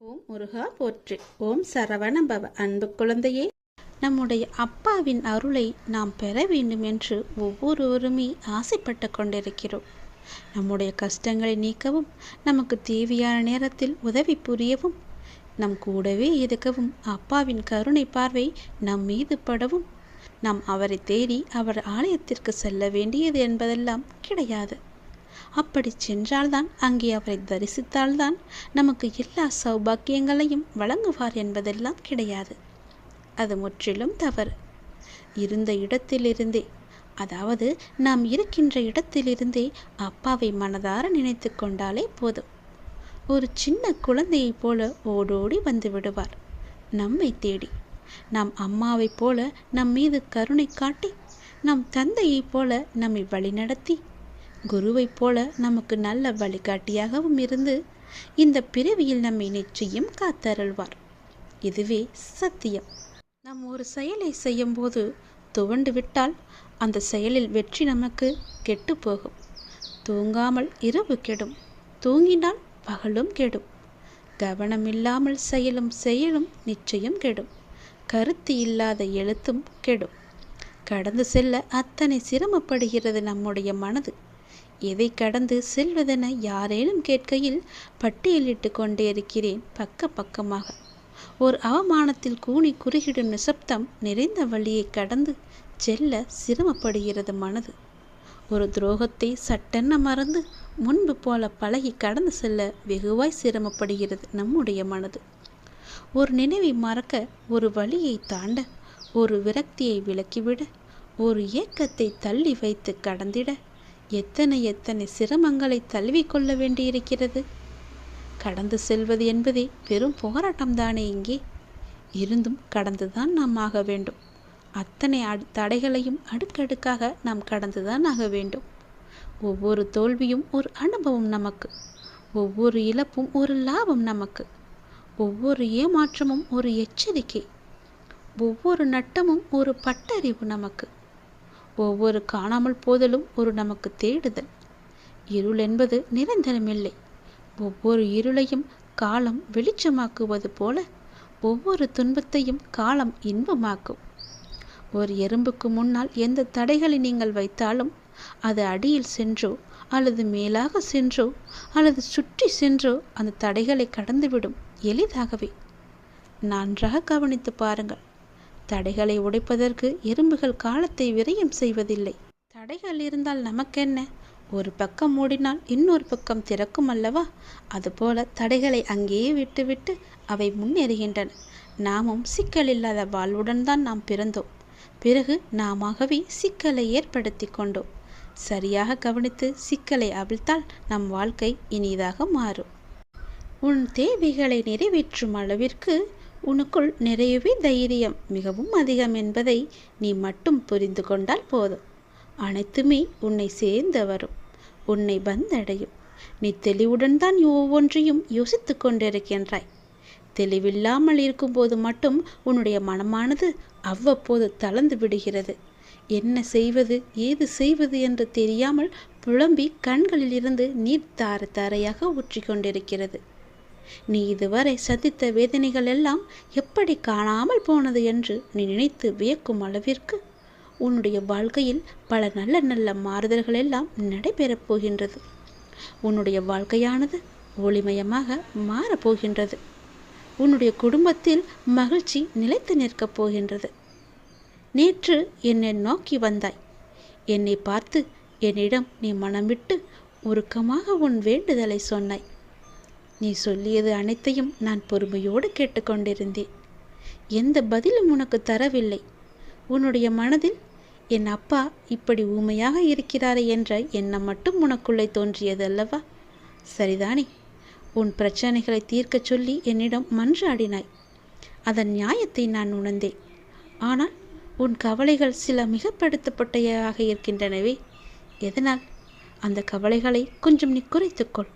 ஓம் முருகா போற்று. ஓம் சரவண பவ அன்பு குழந்தையே நம்முடைய அப்பாவின் அருளை நாம் பெற வேண்டும் என்று ஒவ்வொருவருமே ஆசைப்பட்டு கொண்டிருக்கிறோம். நம்முடைய கஷ்டங்களை நீக்கவும் நமக்கு தேவையான நேரத்தில் உதவி புரியவும் நம் கூடவே இருக்கவும் அப்பாவின் கருணை பார்வை நம் மீது படவும். நாம் அவரை தேடி அவர் ஆலயத்திற்கு செல்ல வேண்டியது என்பதெல்லாம் கிடையாது. அப்படி சென்றால்தான் அங்கே அவரை தரிசித்தால்தான் நமக்கு எல்லா சௌபாக்கியங்களையும் வழங்குவார் என்பதெல்லாம் கிடையாது. அது முற்றிலும் தவறு. இருந்த இடத்திலிருந்தே அதாவது நாம் இருக்கின்ற இடத்திலிருந்தே அப்பாவை மனதார நினைத்து கொண்டாலே போதும். ஒரு சின்ன குழந்தையைப் போல ஓடோடி வந்து விடுவார். நம்மை தேடி நாம் அம்மாவைப் போல நம் மீது கருணை காட்டி நம் தந்தையைப் போல நம்மை வழிநடத்தி குருவைப் போல நமக்கு நல்ல வழிகாட்டியாகவும் இருந்து இந்த பிறவியில் நம்மை நிச்சயம் காத்தருள்வார். இதுவே சத்தியம். நாம் ஒரு செயலை செய்யும்போது துவண்டு விட்டால் அந்த செயலில் வெற்றி நமக்கு கெட்டு போகும். தூங்காமல் இரவு கெடும். தூங்கினால் பகலும் கெடும். கவனமில்லாமல் செயலும் செயலும் நிச்சயம் கெடும். கருத்து இல்லாத எழுத்தும் கெடும். கடந்து செல்ல அத்தனை சிரமப்படுகிறது நம்முடைய மனது. எவை கடந்து செல்வதென யாரேனும் கேட்கையில் பட்டியலிட்டு கொண்டே இருக்கிறேன் பக்க பக்கமாக. ஒரு அவமானத்தில் கூனி குறுகிடும் நிசப்தம் நிறைந்த வழியை கடந்து செல்ல சிரமப்படுகிறது மனது. ஒரு துரோகத்தை சட்டென்ன மறந்து முன்பு போல பழகி கடந்து செல்ல வெகுவாய் சிரமப்படுகிறது நம்முடைய மனது. ஒரு நினைவை மறக்க ஒரு வழியை தாண்ட ஒரு விரக்தியை விலக்கிவிட ஒரு ஏக்கத்தை தள்ளி வைத்து கடந்திட எத்தனை எத்தனை சிரமங்களை தழுவிக்கொள்ள வேண்டியிருக்கிறது? கடந்து செல்வது என்பதே பெரும் போராட்டம்தானே இங்கே? இருந்தும் கடந்துதான் நாம் ஆக வேண்டும். அத்தனை அடு தடைகளையும் அடுக்கடுக்காக நாம் கடந்துதான் ஆக வேண்டும். ஒவ்வொரு தோல்வியும் ஒரு அனுபவம் நமக்கு. ஒவ்வொரு இழப்பும் ஒரு லாபம் நமக்கு. ஒவ்வொரு ஏமாற்றமும் ஒரு எச்சரிக்கை. ஒவ்வொரு நட்டமும் ஒரு பட்டறிவு நமக்கு. ஒவ்வொரு காணாமல் போதலும் ஒரு நமக்கு தேடுதல். இருள் என்பது நிரந்தரமில்லை ஒவ்வொரு இருளையும் காலம் வெளிச்சமாக்குவது போல ஒவ்வொரு துன்பத்தையும் காலம் இன்பமாக்கும். ஒரு எறும்புக்கு முன்னால் எந்த தடைகளை நீங்கள் வைத்தாலும் அது அடியில் சென்றோ அல்லது மேலாக சென்றோ அல்லது சுற்றி சென்றோ அந்த தடைகளை கடந்துவிடும் எளிதாகவே. நன்றாக கவனித்து பாருங்கள். தடைகளை உடைப்பதற்கு எறும்புகள் காலத்தை விரயம் செய்வதில்லை. தடைகள் இருந்தால் நமக்கென்ன? ஒரு பக்கம் மூடினால் இன்னொரு பக்கம் திறக்கும் அல்லவா? அதுபோல தடைகளை அங்கேயே விட்டுவிட்டு அவை முன்னேறுகின்றன. நாமும் சிக்கல் இல்லாத வாழ்வுடன் தான் நாம் பிறந்தோம். பிறகு நாமவே சிக்கலை ஏற்படுத்தி கொண்டோம். சரியாக கவனித்து சிக்கலை அவிழ்த்தால் நம் வாழ்க்கை இனிதாக மாறும். உன் தேவைகளை நிறைவேற்றும் அளவிற்கு உனக்குள் நிறையவே தைரியம் மிகவும் அதிகம் என்பதை நீ மட்டும் புரிந்து கொண்டால் போதும். அனைத்துமே உன்னை சேர்ந்து வரும் உன்னை வந்தடையும். நீ தெளிவுடன் தான் ஒவ்வொன்றையும் யோசித்து கொண்டிருக்கின்றாய். தெளிவில்லாமல் இருக்கும்போது மட்டும் உன்னுடைய மனமானது அவ்வப்போது தளர்ந்து விடுகிறது. என்ன செய்வது ஏது செய்வது என்று தெரியாமல் புலம்பி கண்களில் இருந்து நீர் தார தாரையாக ஊற்றி கொண்டிருக்கிறது. நீ இதுவரை சந்தித்த வேதனைகள் எல்லாம் எப்படி காணாமல் போனது என்று நீ நினைத்து வியக்கும் அளவிற்கு உன்னுடைய வாழ்க்கையில் பல நல்ல நல்ல மாறுதல்கள் எல்லாம் நடைபெறப் போகின்றது. உன்னுடைய வாழ்க்கையானது ஒளிமயமாக மாறப்போகின்றது உன்னுடைய குடும்பத்தில் மகிழ்ச்சி நிலைத்து நிற்கப் போகின்றது. நேற்று என்னை நோக்கி வந்தாய். என்னை பார்த்து என்னிடம் நீ மனம் விட்டு உருக்கமாக உன் வேண்டுதலை சொன்னாய். நீ சொல்லியது அனைத்தையும் நான் பொறுமையோடு கேட்டுக்கொண்டிருந்தேன். எந்த பதிலும் உனக்கு தரவில்லை. உன்னுடைய மனதில் என் அப்பா இப்படி ஊமையாக இருக்கிறாரே என்ற எண்ணம் மட்டும் உனக்குள்ளே தோன்றியது அல்லவா சரிதானே. உன் பிரச்சனைகளை தீர்க்கச் சொல்லி என்னிடம் மன்றாடினாய். அதன் நியாயத்தை நான் உணர்ந்தேன். ஆனால் உன் கவலைகள் சில மிகப்படுத்தப்பட்டவையாக இருக்கின்றனவே. எதனால்? அந்த கவலைகளை கொஞ்சம் நீ குறைத்துக்கொள்.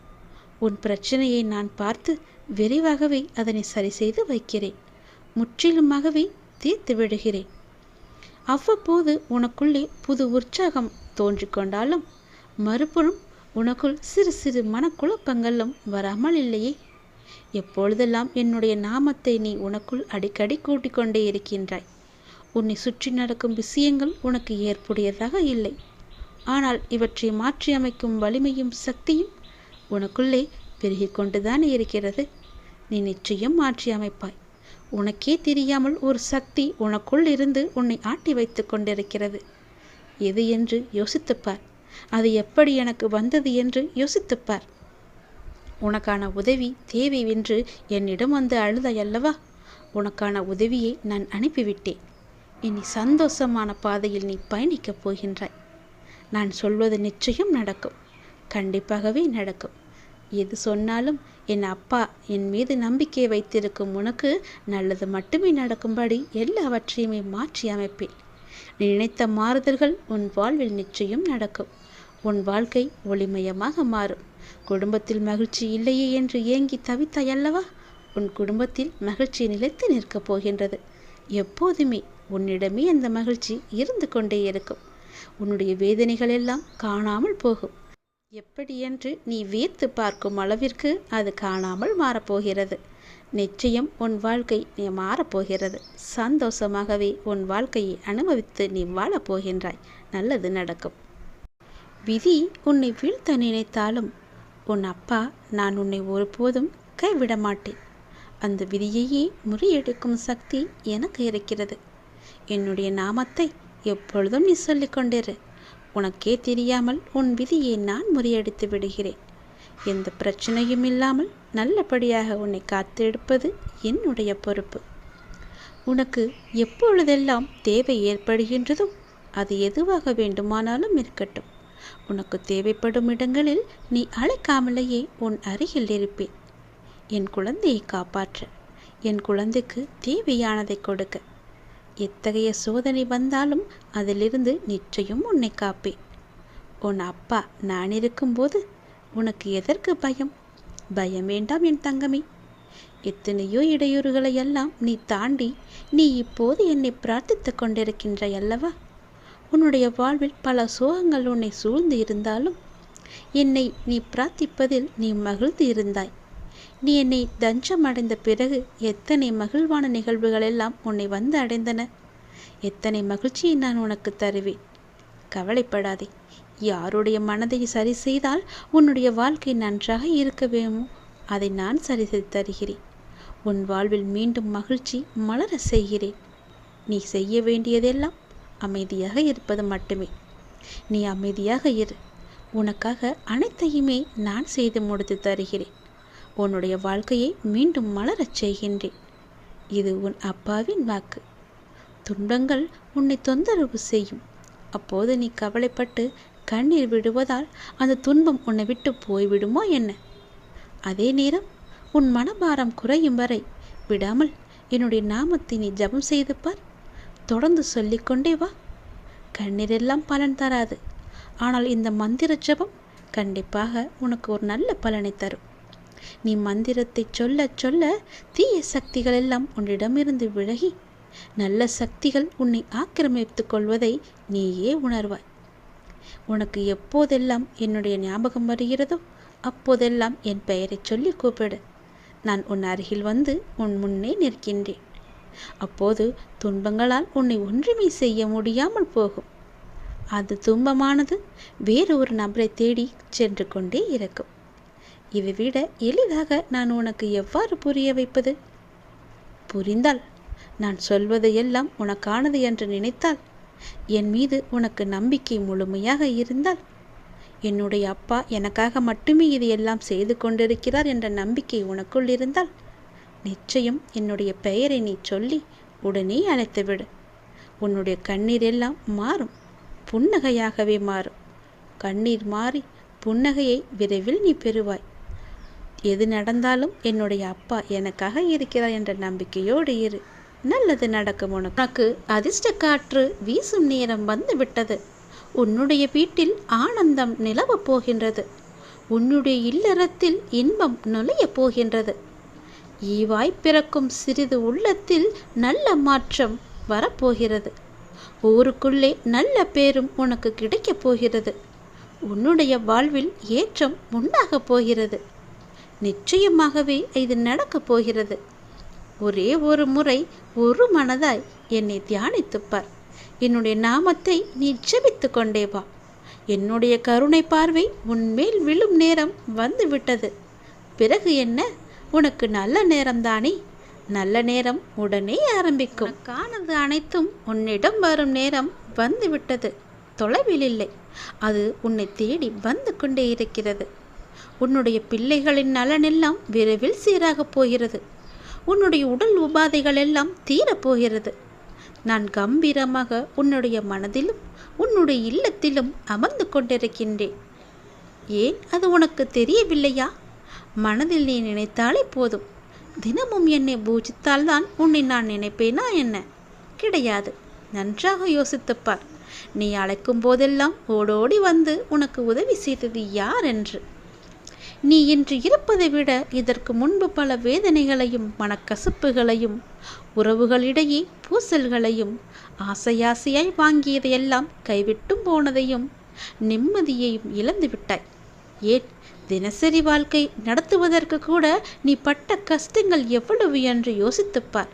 உன் பிரச்சனையை நான் பார்த்து விரைவாகவே அதனை சரி செய்து வைக்கிறேன். முற்றிலுமாகவே தீர்த்து விடுகிறேன். அவ்வப்போது உனக்குள்ளே புது உற்சாகம் தோன்றிக்கொண்டாலும் மறுபுறம் உனக்குள் சிறு சிறு மனக்குழப்பங்களும் வராமல் இல்லையே. எப்பொழுதெல்லாம் என்னுடைய நாமத்தை நீ உனக்குள் அடிக்கடி கூட்டிக் கொண்டே இருக்கின்றாய் உன்னை சுற்றி நடக்கும் விஷயங்கள் உனக்கு ஏற்புடையதாக இல்லை. ஆனால் இவற்றை மாற்றியமைக்கும் வலிமையும் சக்தியும் உனக்குள்ளே பெருகிக் கொண்டுதான் இருக்கிறது? நீ நிச்சயம் மாற்றி அமைப்பாய். உனக்கே தெரியாமல் ஒரு சக்தி உனக்குள் இருந்து உன்னை ஆட்டி வைத்து கொண்டிருக்கிறது. எது என்று யோசித்துப்பார். அது எப்படி எனக்கு வந்தது என்று யோசித்துப்பார். உனக்கான உதவி தேவை என்று என்னிடம் வந்து அழுதாயல்லவா? உனக்கான உதவியை நான் அனுப்பிவிட்டேன். இனி சந்தோஷமான பாதையில் நீ பயணிக்கப் போகின்றாய். நான் சொல்வது நிச்சயம் நடக்கும். கண்டிப்பாகவே நடக்கும். எது சொன்னாலும் என் அப்பா என் மீது நம்பிக்கை வைத்திருக்கும் உனக்கு நல்லது மட்டுமே நடக்கும்படி எல்லாவற்றையுமே மாற்றி அமைப்பேன். நீ நினைத்த மாறுதல்கள் உன் வாழ்வில் நிச்சயம் நடக்கும். உன் வாழ்க்கை ஒளிமயமாக மாறும். குடும்பத்தில் மகிழ்ச்சி இல்லையே என்று ஏங்கி தவித்தாயல்லவா உன் குடும்பத்தில் மகிழ்ச்சி நிலைத்து நிற்கப் போகின்றது. எப்போதுமே உன்னிடமே அந்த மகிழ்ச்சி இருந்து கொண்டே இருக்கும். உன்னுடைய வேதனைகள் எல்லாம் காணாமல் போகும். எப்படியென்று நீ வீர்த்து பார்க்கும் அளவிற்கு அது காணாமல் மாறப்போகிறது. நிச்சயம் உன் வாழ்க்கை நீ மாறப்போகிறது. சந்தோஷமாகவே உன் வாழ்க்கையை அனுபவித்து நீ வாழப்போகின்றாய் நல்லது நடக்கும். விதி உன்னை வீழ்த்த நினைத்தாலும் உன் அப்பா நான் உன்னை ஒருபோதும் கைவிட மாட்டேன் அந்த விதியையே முறியெடுக்கும் சக்தி எனக்கு இருக்கிறது. என்னுடைய நாமத்தை எப்பொழுதும் நீ சொல்லிக்கொண்டிரு. உனக்கே தெரியாமல் உன் விதியை நான் முறியடித்து விடுகிறேன். எந்த பிரச்சனையும் இல்லாமல் நல்லபடியாக உன்னை காத்தெடுப்பது என்னுடைய பொறுப்பு. உனக்கு எப்பொழுதெல்லாம் தேவை ஏற்படுகின்றதோ அது எதுவாக வேண்டுமானாலும் இருக்கட்டும். உனக்கு தேவைப்படும் இடங்களில் நீ அழைக்காமலேயே உன் அருகில் இருப்பேன். என் குழந்தையை காப்பாற்ற. என் குழந்தைக்கு தேவையானதை கொடுக்க. எத்தகைய சோதனை வந்தாலும் அதிலிருந்து நிச்சயம் உன்னை காப்பேன். உன் அப்பா நான் இருக்கும்போது உனக்கு எதற்கு பயம்? பயம் வேண்டாம் என் தங்கமே. எத்தனையோ இடையூறுகளை எல்லாம் நீ தாண்டி நீ இப்போது என்னை பிரார்த்தித்து கொண்டிருக்கின்றாய் அல்லவா? உன்னுடைய வாழ்வில் பல சோகங்கள் உன்னை சூழ்ந்து இருந்தாலும் என்னை நீ பிரார்த்திப்பதில் நீ மகிழ்ந்து இருந்தாய். நீ என்னை தஞ்சம் அடைந்த பிறகு எத்தனை மகிழ்வான நிகழ்வுகள் எல்லாம் உன்னை வந்து அடைந்தன? எத்தனை மகிழ்ச்சியை நான் உனக்கு தருவேன்? கவலைப்படாதே. யாருடைய மனதை சரி செய்தால் உன்னுடைய வாழ்க்கை நன்றாக இருக்க வேணுமோ அதை நான் சரி செய்து தருகிறேன். உன் வாழ்வில் மீண்டும் மகிழ்ச்சி மலர செய்கிறேன். நீ செய்ய வேண்டியதெல்லாம் அமைதியாக இருப்பது மட்டுமே. நீ அமைதியாக இரு. உனக்காக அனைத்தையுமே நான் செய்து முடித்து தருகிறேன். உன்னுடைய வாழ்க்கையை மீண்டும் மலரச் செய்கின்றேன். இது உன் அப்பாவின் வாக்கு. துன்பங்கள் உன்னை தொந்தரவு செய்யும். அப்போது நீ கவலைப்பட்டு கண்ணீர் விடுவதால் அந்த துன்பம் உன்னை விட்டு போய்விடுமோ என்ன? அதே நேரம் உன் மனபாரம் குறையும் வரை விடாமல் என்னுடைய நாமத்தை நீ ஜபம் செய்து பார். தொடர்ந்து சொல்லிக்கொண்டே வா. கண்ணீரெல்லாம் பலன் தராது. ஆனால் இந்த மந்திர ஜபம் கண்டிப்பாக உனக்கு ஒரு நல்ல பலனை தரும். நீ மந்திரத்தை சொல்ல சொல்ல தீய சக்திகள் எல்லாம் உன்னிடமிருந்து விலகி நல்ல சக்திகள் உன்னை ஆக்கிரமித்துக் கொள்வதை நீயே உணர்வாய். உனக்கு எப்போதெல்லாம் என்னுடைய ஞாபகம் வருகிறதோ அப்போதெல்லாம் என் பெயரை சொல்லி கூப்பிடு. நான் உன் அருகில் வந்து உன் முன்னே நிற்கின்றேன். அப்போது துன்பங்களால் உன்னை ஒன்றுமே செய்ய முடியாமல் போகும். அது துன்பமானது வேறு ஒரு நபரை தேடி சென்று கொண்டே இருக்கும். இதை விட எளிதாக நான் உனக்கு எவ்வாறு புரிய வைப்பது? புரிந்தால் நான் சொல்வதையெல்லாம் எல்லாம் உனக்கானது என்று நினைத்தால் என் மீது உனக்கு நம்பிக்கை முழுமையாக இருந்தால் என்னுடைய அப்பா எனக்காக மட்டுமே இது எல்லாம் செய்து கொண்டிருக்கிறார் என்ற நம்பிக்கை உனக்குள் இருந்தால் நிச்சயம் என்னுடைய பெயரை நீ சொல்லி உடனே அழைத்துவிடு. உன்னுடைய கண்ணீர் எல்லாம் மாறும் புன்னகையாகவே மாறும். கண்ணீர் மாறி புன்னகையை விரைவில் நீ பெறுவாய். எது நடந்தாலும் என்னுடைய அப்பா எனக்காக இருக்கிறார் என்ற நம்பிக்கையோடு இரு. நல்லது நடக்கும் உனக்கு. உனக்கு அதிர்ஷ்ட காற்று வீசும் நேரம் வந்து விட்டது உன்னுடைய வீட்டில் ஆனந்தம் நிலவப் போகின்றது. உன்னுடைய இல்லறத்தில் இன்பம் நுழையப் போகின்றது. ஈவாய் பிறக்கும் சிறிது உள்ளத்தில் நல்ல மாற்றம் வரப்போகிறது. ஊருக்குள்ளே நல்ல பேரும் உனக்கு கிடைக்கப் போகிறது. உன்னுடைய வாழ்வில் ஏற்றம் உண்டாகப் போகிறது. நிச்சயமாகவே இது நடக்கப் போகிறது. ஒரே ஒரு முறை ஒரு மனதாய் என்னை தியானித்துப்பார். என்னுடைய நாமத்தை நீ ஜபித்து கொண்டே வா. என்னுடைய கருணை பார்வை உன்மேல் விழும் நேரம் வந்து விட்டது. பிறகு என்ன? உனக்கு நல்ல நேரம்தானே நல்ல நேரம் உடனே ஆரம்பிக்கும். காணது அனைத்தும் உன்னிடம் வரும் நேரம் வந்து விட்டது. தொலைவில் இல்லை. அது உன்னை தேடி வந்து கொண்டே இருக்கிறது. உன்னுடைய பிள்ளைகளின் நலனெல்லாம் விரைவில் சீராகப் போகிறது. உன்னுடைய உடல் உபாதைகள் எல்லாம் தீரப்போகிறது நான் கம்பீரமாக உன்னுடைய மனதிலும் உன்னுடைய இல்லத்திலும் அமர்ந்து கொண்டிருக்கின்றேன். ஏன் அது உனக்கு தெரியவில்லையா? மனதில் நீ நினைத்தாலே போதும். தினமும் என்னை பூஜித்தால்தான் உன்னை நான் நினைப்பேனா என்ன? கிடையாது. நன்றாக யோசித்துப்பார். நீ அழைக்கும் போதெல்லாம் ஓடோடி வந்து உனக்கு உதவி செய்தது யார் என்று? நீ இன்று இருப்பதை விட இதற்கு முன்பு பல வேதனைகளையும் மனக்கசப்புகளையும் உறவுகளிடையே பூசல்களையும் ஆசையாசையாய் வாங்கியதையெல்லாம் கைவிட்டும் போனதையும் நிம்மதியையும் இழந்து விட்டாய். ஏன்? தினசரி வாழ்க்கை நடத்துவதற்கு கூட நீ பட்ட கஷ்டங்கள் எவ்வளவு என்று யோசித்துப்பார்.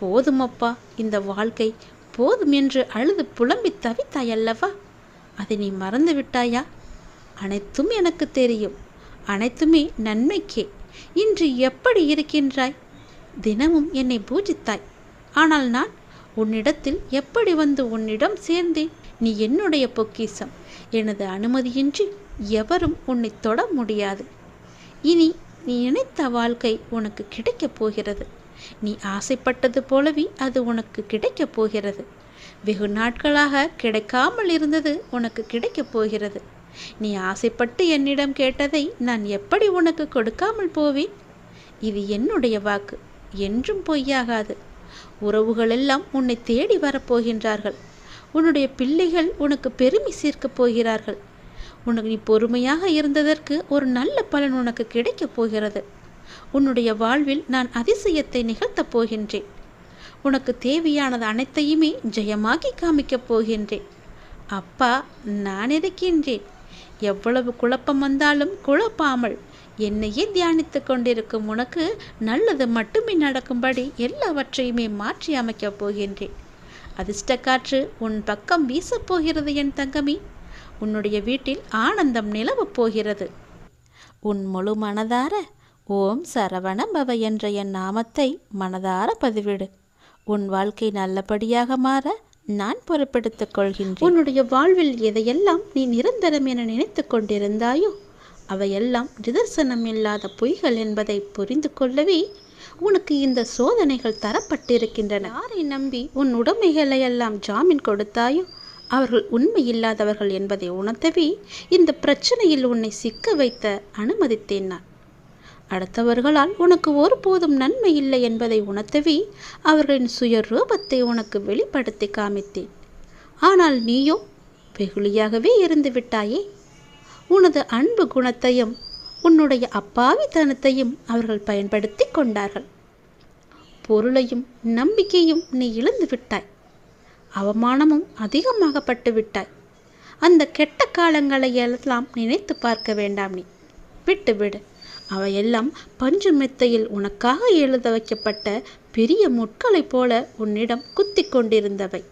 போதுமப்பா இந்த வாழ்க்கை போதும் என்று அழுது புலம்பி தவித்தாய் அல்லவா? அதை நீ மறந்து விட்டாயா? அனைத்தும் எனக்கு தெரியும். அனைத்துமே நன்மைக்கே. இன்று எப்படி இருக்கின்றாய்? தினமும் என்னை பூஜித்தாய். ஆனால் நான் உன்னிடத்தில் எப்படி வந்து உன்னிடம் சேர்ந்தேன்? நீ என்னுடைய பொக்கிசம் எனது அனுமதியின்றி எவரும் உன்னை தொட முடியாது. இனி நீ நினைத்த வாழ்க்கை உனக்கு கிடைக்கப் போகிறது. நீ ஆசைப்பட்டது போலவே அது உனக்கு கிடைக்கப் போகிறது. வெகு நாட்களாக கிடைக்காமல் இருந்தது உனக்கு கிடைக்கப் போகிறது. நீ ஆசைப்பட்டு என்னிடம் கேட்டதை நான் எப்படி உனக்கு கொடுக்காமல் போவேன்? இது என்னுடைய வாக்கு என்றும் பொய்யாகாது. உறவுகளெல்லாம் உன்னை தேடி வரப்போகின்றார்கள். உன்னுடைய பிள்ளைகள் உனக்கு பெருமை சேர்க்கப் போகிறார்கள். உனக்கு நீ பொறுமையாக இருந்ததற்கு ஒரு நல்ல பலன் உனக்கு கிடைக்கப் போகிறது. உன்னுடைய வாழ்வில் நான் அதிசயத்தை நிகழ்த்தப் போகின்றேன். உனக்கு தேவையானது அனைத்தையுமே ஜெயமாக்கி காமிக்கப் போகின்றேன். அப்பா நான் இருக்கின்றேன் எவ்வளவு குழப்பம் வந்தாலும் குழப்பாமல் என்னையே தியானித்து கொண்டிருக்கும் உனக்கு நல்லது மட்டுமே நடக்கும்படி எல்லாவற்றையுமே மாற்றி அமைக்கப் போகின்றேன். அதிர்ஷ்டக்காற்று உன் பக்கம் வீசப் போகிறது என் தங்கமி. உன்னுடைய வீட்டில் ஆனந்தம் நிலவப் போகிறது. உன் முழு மனதார ஓம் சரவண பவ என்ற என் நாமத்தை மனதார பதிவிடு. உன் வாழ்க்கை நல்லபடியாக மாற நான் பொறுப்பெடுத்துக் கொள்கின்றேன். உன்னுடைய வாழ்வில் எதையெல்லாம் நீ நிரந்தரம் என நினைத்து கொண்டிருந்தாயோ அவையெல்லாம் நிதர்சனம் இல்லாத பொய்கள் என்பதை புரிந்து கொள்ளவே உனக்கு இந்த சோதனைகள் தரப்பட்டிருக்கின்றன. யாரை நம்பி உன் உடைமைகளை எல்லாம் ஜாமீன் கொடுத்தாயோ அவர்கள் உண்மை இல்லாதவர்கள் என்பதை உணர்த்தவே இந்த பிரச்சனையில் உன்னை சிக்க வைத்த அனுமதித்தேன் நான். அடுத்தவர்களால் உனக்கு ஒருபோதும் நன்மை இல்லை என்பதை உணர்த்தவே அவர்களின் சுய ரூபத்தை உனக்கு வெளிப்படுத்தி காமித்தேன். ஆனால் நீயோ வெகுளியாகவே இருந்து விட்டாயே. உனது அன்பு குணத்தையும் உன்னுடைய அப்பாவித்தனத்தையும் அவர்கள் பயன்படுத்தி கொண்டார்கள். பொருளையும் நம்பிக்கையும் நீ இழந்து விட்டாய். அவமானமும் அதிகமாகப்பட்டு விட்டாய். அந்த கெட்ட காலங்களை எல்லாம் நினைத்து பார்க்க வேண்டாம் நீ. விட்டு விடு அவையெல்லாம் பஞ்சு மெத்தையில் உனக்காக எழுத வைக்கப்பட்ட பெரிய முட்களைப் போல உன்னிடம் குத்தி கொண்டிருந்தவை.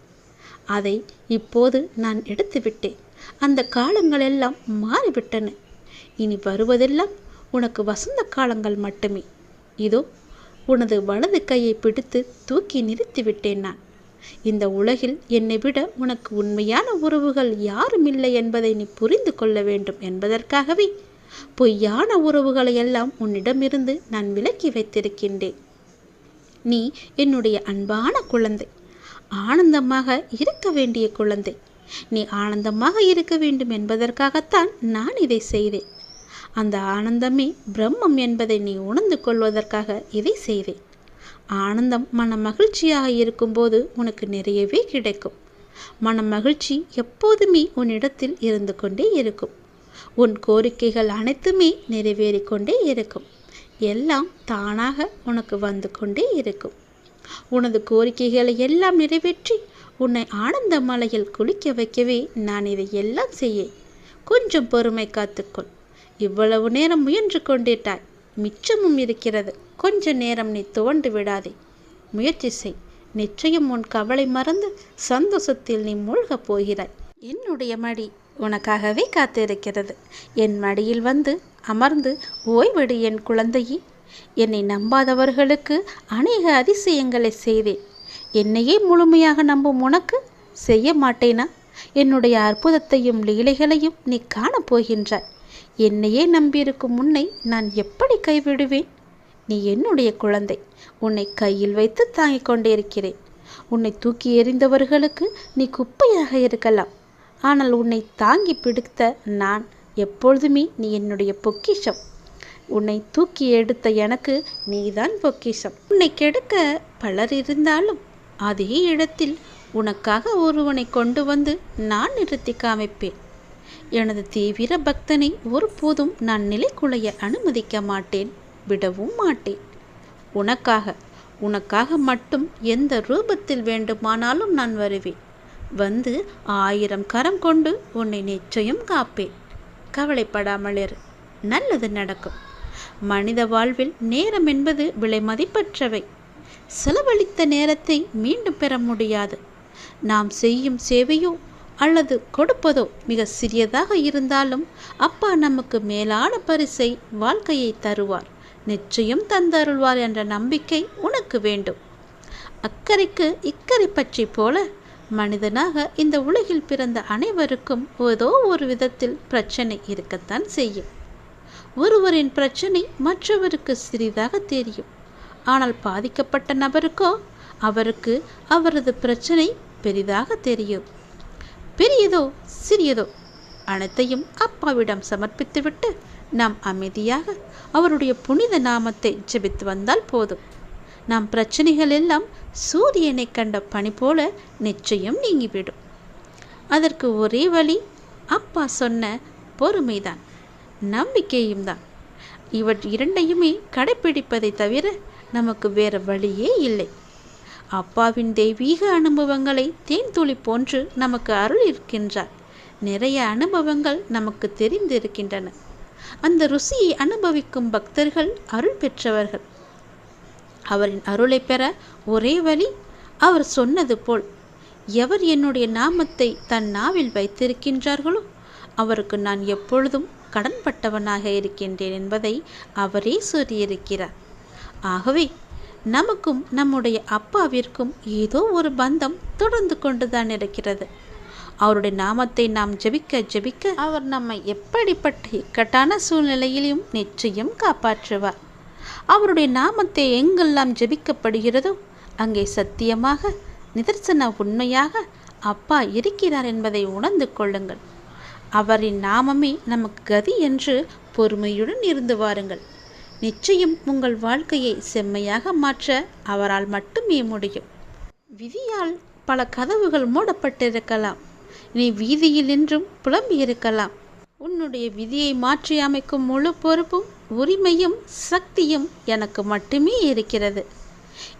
அதை இப்போது நான் எடுத்துவிட்டேன் அந்த காலங்களெல்லாம் மாறிவிட்டன. இனி வருவதெல்லாம் உனக்கு வசந்த காலங்கள் மட்டுமே. இதோ உனது வலது கையை பிடித்து தூக்கி நிறுத்திவிட்டேன் நான். இந்த உலகில் என்னை விட உனக்கு உண்மையான உறவுகள் யாரும் இல்லை என்பதை நீ புரிந்து கொள்ள வேண்டும் என்பதற்காகவே பொய்யான உறவுகளை எல்லாம் உன்னிடமிருந்து நான் விலக்கி வைத்திருக்கின்றேன். நீ என்னுடைய அன்பான குழந்தை. ஆனந்தமாக இருக்க வேண்டிய குழந்தை. நீ ஆனந்தமாக இருக்க வேண்டும் என்பதற்காகத்தான் நான் இதை செய்தேன். அந்த ஆனந்தமே பிரம்மம் என்பதை நீ உணர்ந்து கொள்வதற்காக இதை செய்தேன். ஆனந்தம் மன மகிழ்ச்சியாக இருக்கும்போது உனக்கு நிறையவே கிடைக்கும். மன மகிழ்ச்சி எப்போதுமே உன்னிடத்தில் இருந்து கொண்டே இருக்கும். உன் கோரிக்கைகள் அனைத்துமே நிறைவேறிக்கொண்டே இருக்கும். எல்லாம் தானாக உனக்கு வந்து கொண்டே இருக்கும். உனது கோரிக்கைகளை எல்லாம் நிறைவேற்றி உன்னை ஆனந்த மலையில் குளிக்க வைக்கவே நான் இதை எல்லாம் செய்ய கொஞ்சம் பொறுமை காத்துக்கொள். இவ்வளவு நேரம் முயன்று கொண்டிட்டாய். மிச்சமும் இருக்கிறது. கொஞ்ச நேரம் நீ துவண்டு விடாதே. முயற்சி செய். நிச்சயம் உன் கவலை மறந்து சந்தோஷத்தில் நீ மூழ்கப் போகிறாய். என்னுடைய மடி. உனக்காகவே காத்திருக்கிறது. என் மடியில் வந்து அமர்ந்து ஓய்வெடு என் குழந்தையே. என்னை நம்பாதவர்களுக்கு அநேக அதிசயங்களை செய்தேன் என்னையே முழுமையாக நம்பும் உனக்கு செய்ய மாட்டேனா? என்னுடைய அற்புதத்தையும் லீலைகளையும் நீ காணப்போகின்றாய் என்னையே நம்பியிருக்கும் உன்னை நான் எப்படி கைவிடுவேன்? நீ என்னுடைய குழந்தை. உன்னை கையில் வைத்து தாங்கிக் கொண்டிருக்கிறேன். உன்னை தூக்கி எறிந்தவர்களுக்கு நீ குப்பையாக இருக்கலாம். ஆனால் உன்னை தாங்கி பிடித்த நான் எப்பொழுதுமே நீ என்னுடைய பொக்கிஷம். உன்னை தூக்கி எடுத்த எனக்கு நீதான் பொக்கிஷம். உன்னை கெடுக்க பலர் இருந்தாலும் அதே இடத்தில் உனக்காக ஒருவனை கொண்டு வந்து நான் நிறுத்தி காமிப்பேன். எனது தீவிர பக்தனை ஒருபோதும் நான் நிலைக்குலைய அனுமதிக்க மாட்டேன் விடவும் மாட்டேன். உனக்காக உனக்காக மட்டும் எந்த ரூபத்தில் வேண்டுமானாலும் நான் வருவேன். வந்து ஆயிரம் கரம் கொண்டு உன்னை நிச்சயம் காப்பேன். கவலைப்படாமல் இரு நல்லது நடக்கும். மனித வாழ்வில் நேரம் என்பது விலை மதிப்பற்றவை. செலவழித்த நேரத்தை மீண்டும் பெற முடியாது. நாம் செய்யும் சேவையோ அல்லது கொடுப்பதோ மிக சிறியதாக இருந்தாலும் அப்பா நமக்கு மேலான பரிசை வாழ்க்கையை தருவார். நிச்சயம் தந்தருள்வார் என்ற நம்பிக்கை உனக்கு வேண்டும். அக்கறைக்கு இக்கரை பற்றி போல மனிதனாக இந்த உலகில் பிறந்த அனைவருக்கும் ஏதோ ஒரு விதத்தில் பிரச்சனை இருக்கத்தான் செய்யும். ஒருவரின் பிரச்சனை மற்றவருக்கு சிறிதாக தெரியும். ஆனால் பாதிக்கப்பட்ட நபருக்கோ அவருக்கு அவரது பிரச்சனை பெரிதாக தெரியும். பெரியதோ சிறியதோ அனைத்தையும் அப்பாவிடம் சமர்ப்பித்துவிட்டு நாம் அமைதியாக அவருடைய புனித நாமத்தை ஜெபித்து வந்தால் போதும். நம் பிரச்சனைகள் எல்லாம் சூரியனை கண்ட பனி போல நிச்சயம் நீங்கிவிடும். அதற்கு ஒரே வழி அப்பா சொன்ன பொறுமைதான் நம்பிக்கையும் தான். இவற் இரண்டையுமே கடைப்பிடிப்பதை தவிர நமக்கு வேறு வழியே இல்லை. அப்பாவின் தெய்வீக அனுபவங்களை தேன்துளி போன்று நமக்கு அருள் இருக்கின்றார் நிறைய அனுபவங்கள் நமக்கு தெரிந்திருக்கின்றன. அந்த ருசியை அனுபவிக்கும் பக்தர்கள் அருள் பெற்றவர்கள். அவரின் அருளை பெற ஒரே வழி அவர் சொன்னது போல் எவர் என்னுடைய நாமத்தை தன் நாவில் வைத்திருக்கின்றார்களோ அவருக்கு நான் எப்பொழுதும் கடன்பட்டவனாக இருக்கின்றேன் என்பதை அவரே சொல்லியிருக்கிறார். ஆகவே நமக்கும் நம்முடைய அப்பாவிற்கும் ஏதோ ஒரு பந்தம் தொடர்ந்து கொண்டுதான் இருக்கிறது. அவருடைய நாமத்தை நாம் ஜெபிக்க ஜெபிக்க அவர் நம்மை எப்படிப்பட்ட இக்கட்டான சூழ்நிலையிலும் நிச்சயம் காப்பாற்றுவார். அவருடைய நாமத்தை எங்கெல்லாம் ஜெபிக்கப்படுகிறதோ அங்கே சத்தியமாக நிதர்சன உண்மையாக அப்பா இருக்கிறார் என்பதை உணர்ந்து கொள்ளுங்கள். அவரின் நாமமே நமக்கு கதி என்று பொறுமையுடன் இருந்து வாருங்கள். நிச்சயம் உங்கள் வாழ்க்கையை செம்மையாக மாற்ற அவரால் மட்டுமே முடியும். விதியால் பல கதவுகள் மூடப்பட்டிருக்கலாம். நீ வீதியில் என்றும் புலம்பி இருக்கலாம். உன்னுடைய விதியை மாற்றி அமைக்கும் முழு பொறுப்பும் உரிமையும் சக்தியும் எனக்கு மட்டுமே இருக்கிறது.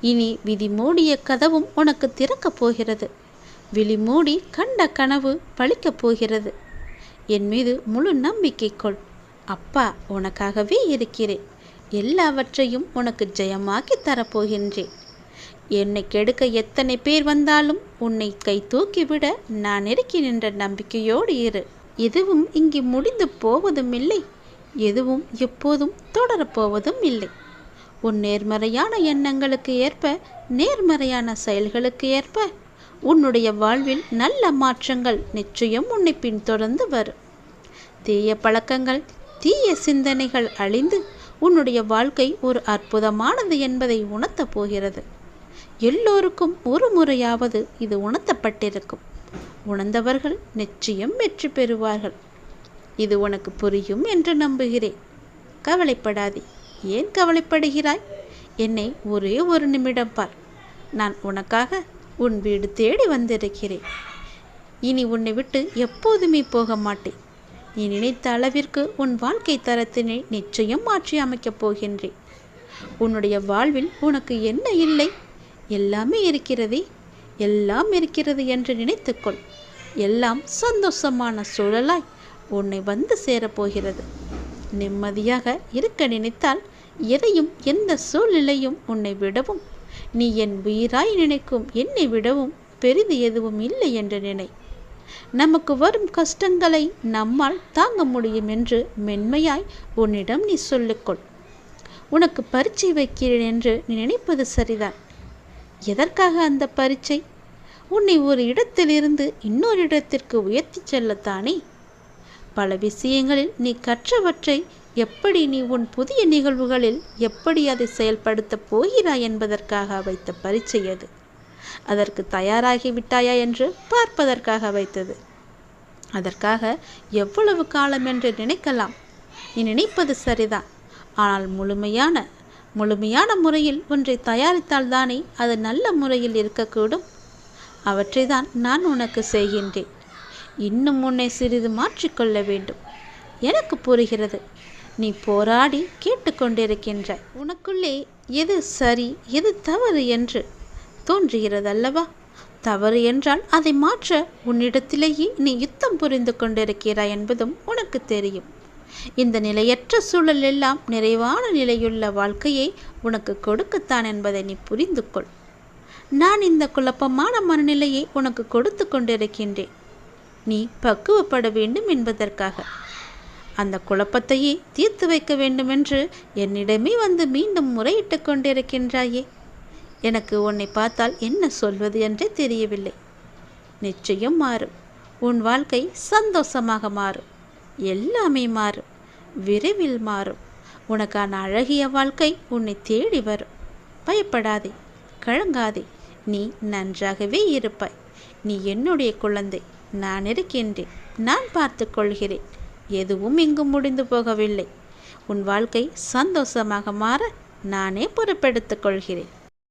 இனி விதி மூடிய கதவும் உனக்கு திறக்கப் போகிறது. விழி மூடி கண்ட கனவு பழிக்கப் போகிறது. என் மீது முழு நம்பிக்கை கொள். அப்பா உனக்காகவே இருக்கிறேன். எல்லாவற்றையும் உனக்கு ஜெயமாக்கி தரப்போகின்றேன் என்னை கெடுக்க எத்தனை பேர் வந்தாலும் உன்னை கை தூக்கிவிட நான் இருக்கிறேன் என்ற நம்பிக்கையோடு இரு. எதுவும் இங்கே முடிந்து போவதும் இல்லை எதுவும் எப்போதும் தொடரப்போவதும் இல்லை. உன் நேர்மறையான எண்ணங்களுக்கு ஏற்ப நேர்மறையான செயல்களுக்கு ஏற்ப உன்னுடைய வாழ்வில் நல்ல மாற்றங்கள் நிச்சயம் உன்னை பின்தொடர்ந்து வரும். தீய பழக்கங்கள் தீய சிந்தனைகள் அழிந்து உன்னுடைய வாழ்க்கை ஒரு அற்புதமானது என்பதை உணர்த்தப் போகிறது. எல்லோருக்கும் ஒரு முறையாவது இது உணர்த்தப்பட்டிருக்கும். உணர்ந்தவர்கள் நிச்சயம் வெற்றி பெறுவார்கள். இது உனக்கு புரியும் என்று நம்புகிறேன். கவலைப்படாதே. ஏன் கவலைப்படுகிறாய்? என்னை ஒரே ஒரு நிமிடம் பார். நான் உனக்காக உன் வீடு தேடி வந்திருக்கிறேன். இனி உன்னை விட்டு எப்போதுமே போக மாட்டேன். நீ நினைத்த அளவிற்கு உன் வாழ்க்கை தரத்தினை நிச்சயம் மாற்றி அமைக்கப் போகின்றேன். உன்னுடைய வாழ்வில் உனக்கு என்ன இல்லை? எல்லாமே இருக்கிறதே. எல்லாம் இருக்கிறது என்று நினைத்துக்கொள். எல்லாம் சந்தோஷமான சூழலாய் உன்னை வந்து சேரப்போகிறது. நிம்மதியாக இருக்க நினைத்தால் எதையும் எந்த சூழ்நிலையும் உன்னை விடவும் நீ என் உயிராய் நினைக்கும் என்னை விடவும் பெரிது எதுவும் இல்லை என்று நினை. நமக்கு வரும் கஷ்டங்களை நம்மால் தாங்க முடியும் என்று மென்மையாய் உன்னிடம் நீ சொல்லிக்கொள். உனக்கு பரீட்சை வைக்கிறேன் என்று நினைப்பது சரிதான். எதற்காக அந்த பரீட்சை? உன்னை ஒரு இடத்திலிருந்து இன்னொரு இடத்திற்கு உயர்த்தி செல்லத்தானே? பல விஷயங்களில் நீ கற்றவற்றை எப்படி நீ உன் புதிய நிகழ்வுகளில் எப்படி அதை செயல்படுத்தப் போகிறாய் என்பதற்காக வைத்த பரீட்சை அது. அதற்கு தயாராகி விட்டாயா என்று பார்ப்பதற்காக வைத்தது. அதற்காக எவ்வளவு காலம் என்று நினைக்கலாம். நீ நினைப்பது சரிதான். ஆனால் முழுமையான முழுமையான முறையில் ஒன்றை தயாரித்தால்தானே அது நல்ல முறையில் இருக்கக்கூடும். அவற்றை தான் நான் உனக்கு செய்கின்றேன். இன்னும் உன்னை சிறிது மாற்றிக்கொள்ள வேண்டும். எனக்கு புரிகிறது. நீ போராடி கேட்டுக்கொண்டிருக்கின்றாய் உனக்குள்ளே எது சரி எது தவறு என்று தோன்றுகிறது அல்லவா தவறு என்றால் அதை மாற்ற உன்னிடத்திலேயே நீ யுத்தம் புரிந்து கொண்டிருக்கிறாய் என்பதும் உனக்கு தெரியும். இந்த நிலையற்ற சூழல் எல்லாம் நிறைவான நிலையுள்ள வாழ்க்கையை உனக்கு கொடுக்கத்தான் என்பதை நீ புரிந்து கொள். நான் இந்த குழப்பமான மனநிலையை உனக்கு கொடுத்து கொண்டிருக்கின்றேன். நீ பக்குவப்பட வேண்டும் என்பதற்காக. அந்த குழப்பத்தையே தீர்த்து வைக்க வேண்டுமென்று என்னிடமே வந்து மீண்டும் முறையிட்டு கொண்டிருக்கின்றாயே. எனக்கு உன்னை பார்த்தால் என்ன சொல்வது என்றே தெரியவில்லை. நிச்சயம் மாறும். உன் வாழ்க்கை சந்தோஷமாக மாறும். எல்லாமே மாறும். விரைவில் மாறும். உனக்கான அழகிய வாழ்க்கை உன்னை தேடி வரும். பயப்படாதே கழங்காதே நீ நன்றாகவே இருப்பாய். நீ என்னுடைய குழந்தை. நான் இருக்கின்றேன். நான் பார்த்து கொள்கிறேன். எதுவும் இங்கு முடிந்து போகவில்லை. உன் வாழ்க்கை சந்தோஷமாக மாற நானே பொறுப்பெடுத்துக் கொள்கிறேன்.